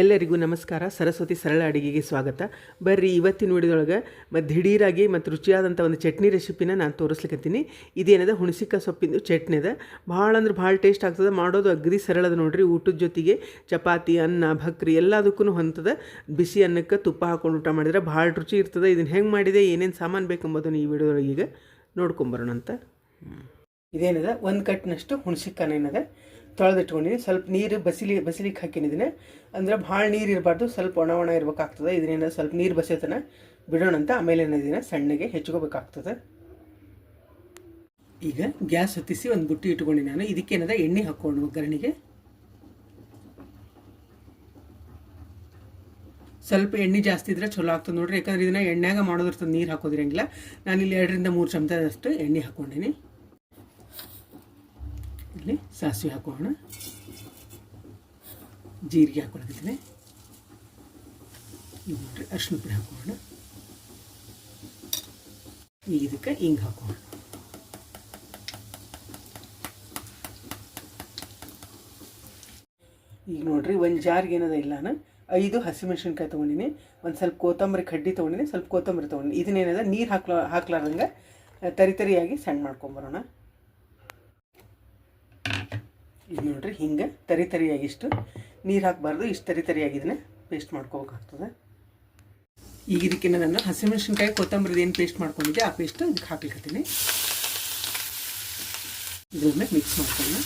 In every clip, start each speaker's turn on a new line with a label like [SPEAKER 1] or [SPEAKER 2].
[SPEAKER 1] ಎಲ್ಲರಿಗೂ ನಮಸ್ಕಾರ. ಸರಸ್ವತಿ ಸರಳ ಅಡುಗೆಗೆ ಸ್ವಾಗತ. ಬರ್ರಿ, ಇವತ್ತಿನ ವಿಡಿಯೋದೊಳಗೆ ಮತ್ತು ದಿಢೀರಾಗಿ ಮತ್ತು ರುಚಿಯಾದಂಥ ಒಂದು ಚಟ್ನಿ ರೆಸಿಪಿನ ನಾನು ತೋರಿಸ್ಲಿಕ್ಕತ್ತೀನಿ ಇದೇನದ? ಹುಣಸಿಕಾಯಿ ಸೊಪ್ಪಿಂದು ಚಟ್ನಿ ಅದ ಭಾಳ ಅಂದ್ರೆ ಭಾಳ ಟೇಸ್ಟ್ ಆಗ್ತದೆ. ಮಾಡೋದು ಅಗ್ರಿ ಸರಳದ ನೋಡ್ರಿ. ಊಟದ ಜೊತೆಗೆ ಚಪಾತಿ, ಅನ್ನ, ಭಕ್ರಿ ಎಲ್ಲದಕ್ಕೂ ಹೊಂತದ ಬಿಸಿ ಅನ್ನಕ್ಕೆ ತುಪ್ಪ ಹಾಕೊಂಡು ಊಟ ಮಾಡಿದ್ರೆ ಭಾಳ ರುಚಿ ಇರ್ತದೆ. ಇದನ್ನು ಹೆಂಗೆ ಮಾಡಿದೆ? ಏನೇನು ಸಾಮಾನು ಬೇಕೆಂಬುದನ್ನು ಈ ವಿಡಿಯೋದೊಳಗೆ ಈಗ ನೋಡ್ಕೊಂಬರೋಣ ಅಂತ ಇದೇನದ? ಒಂದು ಕಟ್ನಷ್ಟು ಹುಣಸಿಕಾಯಿ ಏನಿದೆ ತೊಳೆದಿಟ್ಕೊಂಡಿದ್ದೀನಿ ಸ್ವಲ್ಪ ನೀರು ಬಸಿಲಿ ಬಸಿಲಿಕ್ಕೆ ಹಾಕಿನಿದ್ದೀನಿ ಅಂದ್ರೆ ಭಾಳ ನೀರು ಇರಬಾರ್ದು. ಸ್ವಲ್ಪ ಒಣ ಒಣ ಇರಬೇಕಾಗ್ತದೆ. ಇದನ್ನೇನ ಸ್ವಲ್ಪ ನೀರು ಬಸಿಯತನ ಬಿಡೋಣ ಅಂತ ಆಮೇಲೆ ಏನಿದೆ ಸಣ್ಣಗೆ ಹೆಚ್ಕೋಬೇಕಾಗ್ತದೆ. ಈಗ ಗ್ಯಾಸ್ ಹೊತ್ತಿಸಿ ಒಂದು ಬುಟ್ಟಿ ಇಟ್ಕೊಂಡು ನಾನು. ಇದಕ್ಕೇನದ ಎಣ್ಣೆ ಹಾಕ್ಕೊಂಡು ಒಗ್ಗರಣೆಗೆ. ಸ್ವಲ್ಪ ಎಣ್ಣೆ ಜಾಸ್ತಿ ಇದ್ರೆ ಚಲೋ ಆಗ್ತದೆ ನೋಡ್ರಿ. ಯಾಕಂದ್ರೆ ಇದನ್ನ ಎಣ್ಣೆಗ ಮಾಡೋದಿರ್ತದೆ ನೀರು ಹಾಕೋದಿರಂಗಿಲ್ಲ. ನಾನು ಇಲ್ಲಿ ಎರಡರಿಂದ ಮೂರು ಚಮಚದಷ್ಟು ಎಣ್ಣೆ ಹಾಕ್ಕೊಂಡಿನಿ ಇಲ್ಲಿ ಸಾಸಿವೆ ಹಾಕೋಣ ಜೀರಿಗೆ ಹಾಕೊಳಕತ್ತೀನಿ ಈಗ ನೋಡ್ರಿ ಅರ್ಶಿನ ಪುಡಿ ಹಾಕೋಣ ಈಗ ಇದಕ್ಕೆ ಹಿಂಗೆ ಹಾಕೋಣ ಈಗ ನೋಡ್ರಿ ಒಂದು ಜಾರ್ಗೆ ಏನದ ಇಲ್ಲ ನಾನು. ಐದು ಹಸಿಮೆಣ್ಸಿನ್ಕಾಯಿ ತೊಗೊಂಡಿನಿ. ಒಂದು ಸ್ವಲ್ಪ ಕೊತ್ತಂಬರಿ ಕಡ್ಡಿ ತೊಗೊಂಡಿನಿ, ಸ್ವಲ್ಪ ಕೊತ್ತಂಬರಿ ತೊಗೊಂಡಿನಿ. ಇದನ್ನೇನದ, ನೀರು ಹಾಕ್ಲ ಹಾಕ್ಲಾರ್ದಂಗೆ, ತರಿ ತರಿಯಾಗಿ ಸಣ್ಣ ಮಾಡ್ಕೊಂಬರೋಣ ಇದು ನೋಡ್ರಿ, ಹಿಂಗೆ ತರಿ ತರಿಯಾಗಿ ಇಷ್ಟು ನೀರು ಹಾಕಬಾರ್ದು, ಇಷ್ಟು ತರಿ ತರಿಯಾಗಿ ಇದನ್ನ ಪೇಸ್ಟ್ ಮಾಡ್ಕೋಬೇಕಾಗ್ತದೆ. ಈಗ ಇದಕ್ಕೆ ನಾನು ಹಸಿಮೆಣಸಿನ್ಕಾಯಿ ಕೊತ್ತಂಬರಿ ಏನು ಪೇಸ್ಟ್ ಮಾಡ್ಕೊಂಡಿದ್ದೆ, ಆ ಪೇಸ್ಟ್ ಇದಕ್ಕೆ ಹಾಕ್ಲಿಕ್ಕತ್ತೀನಿ ಇದನ್ನ ಮಿಕ್ಸ್ ಮಾಡ್ಕೊಂಡು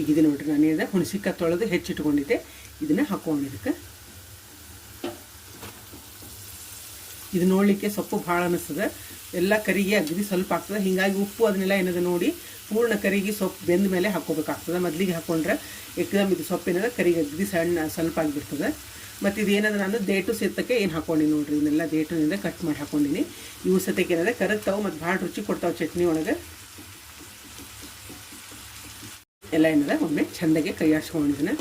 [SPEAKER 1] ಈಗ ನೋಡ್ರಿ, ನಾನು ಇದೆ ಹುಣಸಿಕಾಯಿ ತೊಳೆದು ಹೆಚ್ಚಿಟ್ಕೊಂಡಿದ್ದೆ, ಇದನ್ನ ಹಾಕೊಂಡು ಇದಕ್ಕೆ. ಇದು ನೋಡಲಿಕ್ಕೆ ಸೊಪ್ಪು ಭಾಳ ಅನ್ನಿಸ್ತದೆ ಎಲ್ಲ ಕರಿಗೆ ಅಗದಿ ಸ್ವಲ್ಪ ಆಗ್ತದೆ. ಹೀಗಾಗಿ ಉಪ್ಪು ಅದನ್ನೆಲ್ಲ ಏನದ ನೋಡಿ ಪೂರ್ಣ ಕರಿಗೆ ಸೊಪ್ಪು ಬೆಂದ ಮೇಲೆ ಹಾಕೋಬೇಕಾಗ್ತದೆ ಮೊದಲಿಗೆ ಹಾಕೊಂಡ್ರೆ ಎಕ್ದಮ್ ಇದು ಸೊಪ್ಪಿನದ ಕರಿಗೆ ಅಗದಿ ಸಣ್ಣ ಸ್ವಲ್ಪ ಆಗಿಬಿಡ್ತದೆ. ಮತ್ತು ಇದು ಏನದ ನಾನು ದೇಟು ಸೇತಕ್ಕೆ ಏನು ಹಾಕೊಂಡಿನಿ ನೋಡ್ರಿ, ಇದನ್ನೆಲ್ಲ ದೇಟುನಿಂದ ಕಟ್ ಮಾಡಿ ಹಾಕೊಂಡಿನಿ. ಇವು ಸತಕ್ಕೆ ಏನದ ಕರಗ್ತಾವೆ ಮತ್ತು ಭಾಳ ರುಚಿ ಕೊಡ್ತಾವೆ ಚಟ್ನಿ ಒಳಗೆ. ಎಲ್ಲ ಏನದ ಒಮ್ಮೆ ಚೆಂದಾಗೆ ಕೈ ಆಡ್ಸ್ಕೊಂಡಿದ್ದೀನಿ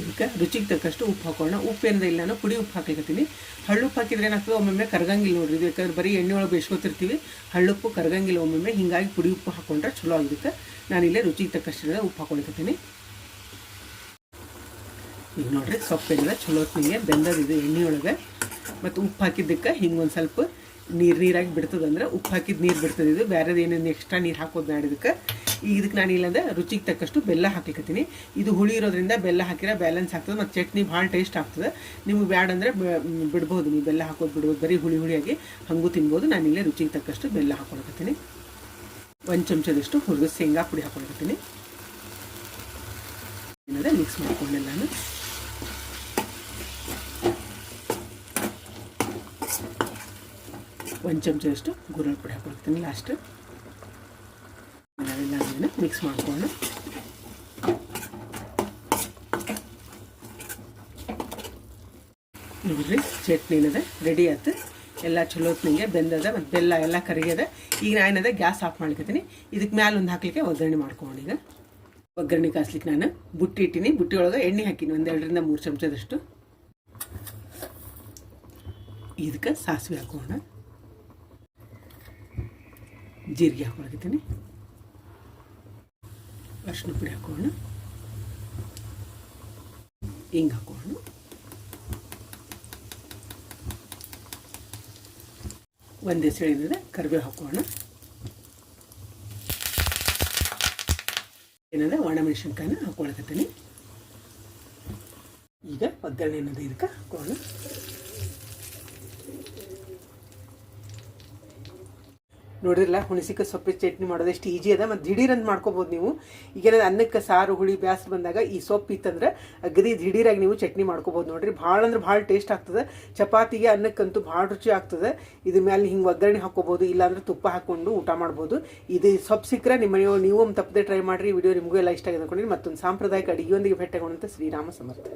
[SPEAKER 1] ಇದಕ್ಕೆ ರುಚಿಗೆ ತಕ್ಕಷ್ಟು ಉಪ್ಪು ಹಾಕೋಣ ಉಪ್ಪು ಏನದ ಇಲ್ಲ ನಾನು ಪುಡಿ ಉಪ್ಪು ಹಾಕ್ಲಿಕತ್ತೀನಿ. ಹಳ್ಳುಪ್ಪು ಹಾಕಿದ್ರೆ ಏನಾಗ್ತದೆ? ಒಮ್ಮೊಮ್ಮೆ ಕರಗಂಗಿಲ್ಲ ನೋಡ್ರಿ. ಇದು ಯಾಕಂದ್ರೆ ಬರೀ ಎಣ್ಣೆ ಒಳಗೆ ಬೇಯಿಸ್ಕೊತಿರ್ತೀವಿ. ಹಳ್ಳುಪ್ಪು ಕರಗಂಗಿಲ್ಲ ಒಮ್ಮೊಮ್ಮೆ. ಹಿಂಗಾಗಿ ಪುಡಿ ಉಪ್ಪು ಹಾಕೊಂಡ್ರೆ ಚಲೋ ಆಗಿರುತ್ತೆ. ನಾನಿಲ್ಲೇ ರುಚಿಗೆ ತಕ್ಕಷ್ಟು ಉಪ್ಪು ಹಾಕೊಳ್ಕತ್ತೀನಿ ಈಗ ನೋಡ್ರಿ ಸೊಪ್ಪು ಏನಿದೆ ಚಲೋ ಹೊತ್ತಿಗೆ ಬೆಂದದಿದೆ ಒಳಗೆ. ಮತ್ತು ಉಪ್ಪು ಹಾಕಿದ್ದಕ್ಕೆ ಹಿಂಗೆ ಸ್ವಲ್ಪ ನೀರು ನೀರಾಗಿ ಬಿಡ್ತದಂದ್ರೆ ಉಪ್ಪು ಹಾಕಿದ ನೀರು ಬಿಡ್ತದೆ ಇದು. ಬೇರೆದು ಎಕ್ಸ್ಟ್ರಾ ನೀರು ಹಾಕೋದು ನಾಡಿದಕ್ಕೆ ಇದಕ್ಕೆ ನಾನು ಇಲ್ಲಾಂದ್ರೆ ರುಚಿಗೆ ತಕ್ಕಷ್ಟು ಬೆಲ್ಲ ಹಾಕ್ಲಿಕ್ಕತ್ತೀನಿ ಇದು ಹುಳಿ ಇರೋದ್ರಿಂದ ಬೆಲ್ಲ ಹಾಕಿರೋ ಬ್ಯಾಲೆನ್ಸ್ ಆಗ್ತದೆ ಮತ್ತು ಚಟ್ನಿ ಭಾಳ ಟೇಸ್ಟ್ ಆಗ್ತದೆ. ನಿಮ್ಗೆ ಬ್ಯಾಡ ಅಂದರೆ ಬಿಡ್ಬೋದು. ನೀವು ಬೆಲ್ಲ ಹಾಕೋದು ಬಿಡ್ಬೋದು. ಬರೀ ಹುಳಿ ಹುಳಿಯಾಗಿ ಹಂಗೂ ತಿನ್ಬೋದು. ಇಲ್ಲೇ ರುಚಿಗೆ ತಕ್ಕಷ್ಟು ಬೆಲ್ಲ ಹಾಕೊಳಕತ್ತೀನಿ. ಒಂದು ಚಮಚದಷ್ಟು ಹುರಿದು ಶೇಂಗಾ ಪುಡಿ ಹಾಕೊಳಕತ್ತೀನಿ. ಮಿಕ್ಸ್ ಮಾಡ್ಕೊಂಡೆ ನಾನು. ಒಂದು ಚಮಚದಷ್ಟು ಗುರಳ್ ಪುಡಿ ಹಾಕೊಳ್ತೀನಿ ಲಾಸ್ಟ್ ನಾವೆಲ್ಲ ಅದನ್ನು ಮಿಕ್ಸ್ ಮಾಡ್ಕೊಂಡು. ನೋಡ್ರಿ, ಚಟ್ನಿ ಏನಿದೆ? ರೆಡಿ ಆಯ್ತು ಎಲ್ಲ ಚಲೋ ನಿಮಗೆ ಬೆಂದದ, ಮತ್ತು ಬೆಲ್ಲ ಎಲ್ಲ ಕರಿಗಿದೆ ಈಗ ನಾನು ಏನದ? ಗ್ಯಾಸ್ ಆಫ್ ಮಾಡ್ಕೊತೀನಿ. ಇದಕ್ಕೆ ಮ್ಯಾಲೆ ಒಂದು ಹಾಕ್ಲಿಕ್ಕೆ ಒಗ್ಗರಣೆ ಮಾಡ್ಕೊಂಡು ಈಗ. ಒಗ್ಗರಣೆ ಕಾಸ್ಲಿಕ್ಕೆ ನಾನು. ಬುಟ್ಟಿ ಇಟ್ಟಿನಿ. ಬುಟ್ಟಿ ಒಳಗೆ ಎಣ್ಣೆ ಹಾಕಿನಿ. ಒಂದೆರಡರಿಂದ ಮೂರು ಚಮಚದಷ್ಟು. ಇದಕ್ಕೆ ಸಾಸಿವೆ ಹಾಕೋಣ. ಜೀರಿಗೆ ಹಾಕೊಳಕತ್ತೀನಿ ಅರ್ಶಿನ ಪುಡಿ ಹಾಕೋಣ. ಹಿಂಗೆ ಹಾಕೋಣ. ಒಂದೇ ಹೆಸರಿನಿಂದ ಕರಿಬೇವು ಹಾಕೋಣ. ಏನಂದ್ರೆ ಒಣಮೆಣಸಿನ್ಕಾಯಿನ ಹಾಕೊಳಕತ್ತೀನಿ. ಈಗ ಒಗ್ಗರಣೆ ಏನದ ಇದಕ್ಕೆ ಹಾಕೋಣ. ನೋಡಿರಲ್ಲ ಹುಣಸಿಕ ಸೊಪ್ಪಿನ ಚಟ್ನಿ ಮಾಡೋದು ಎಷ್ಟು ಈಜಿ ಅದ. ಮತ್ತು ದಿಢೀರಂತ ಮಾಡ್ಕೋಬೋದು ನೀವು. ಈಗೇನಾದ್ರು ಅನ್ನಕ್ಕೆ, ಸಾರು, ಹುಳಿ, ಬ್ಯಾಸ್ ಬಂದಾಗ ಈ ಸೊಪ್ಪು ಇತ್ತಂದ್ರೆ ಅಗದಿ ದಿಢೀರಾಗಿ ನೀವು ಚಟ್ನಿ ಮಾಡ್ಕೋಬೋದು ನೋಡಿರಿ. ಭಾಳ ಅಂದ್ರೆ ಭಾಳ ಟೇಸ್ಟ್ ಆಗ್ತದೆ. ಚಪಾತಿಗೆ ಅನ್ನಕ್ಕಂತೂ ಭಾಳ ರುಚಿ ಆಗ್ತದೆ. ಇದ್ರ ಮೇಲೆ ಹಿಂಗೆ ಒಗ್ಗರಣೆ ಹಾಕೋಬೋದು, ಇಲ್ಲಾಂದ್ರೆ ತುಪ್ಪ ಹಾಕ್ಕೊಂಡು ಊಟ ಮಾಡ್ಬೋದು. ಇದು ಸೊಪ್ಪು ಸಿಕ್ಕರೆ ನಿಮ್ಮ ನೀವು ತಪ್ಪದೆ ಟ್ರೈ ಮಾಡಿರಿ. ವಿಡಿಯೋ ನಿಮಗೂ ಎಲ್ಲ ಇಷ್ಟ ಆಗಿದೆ ಅನ್ಕೊಂಡಿರಿ ಮತ್ತೊಂದು ಸಾಂಪ್ರದಾಯಿಕ ಅಡಿಗೆಯೊಂದಿಗೆ ಭೇಟಿಯಾಗೋಣಂತ ಶ್ರೀರಾಮ ಸಮರ್ಥ.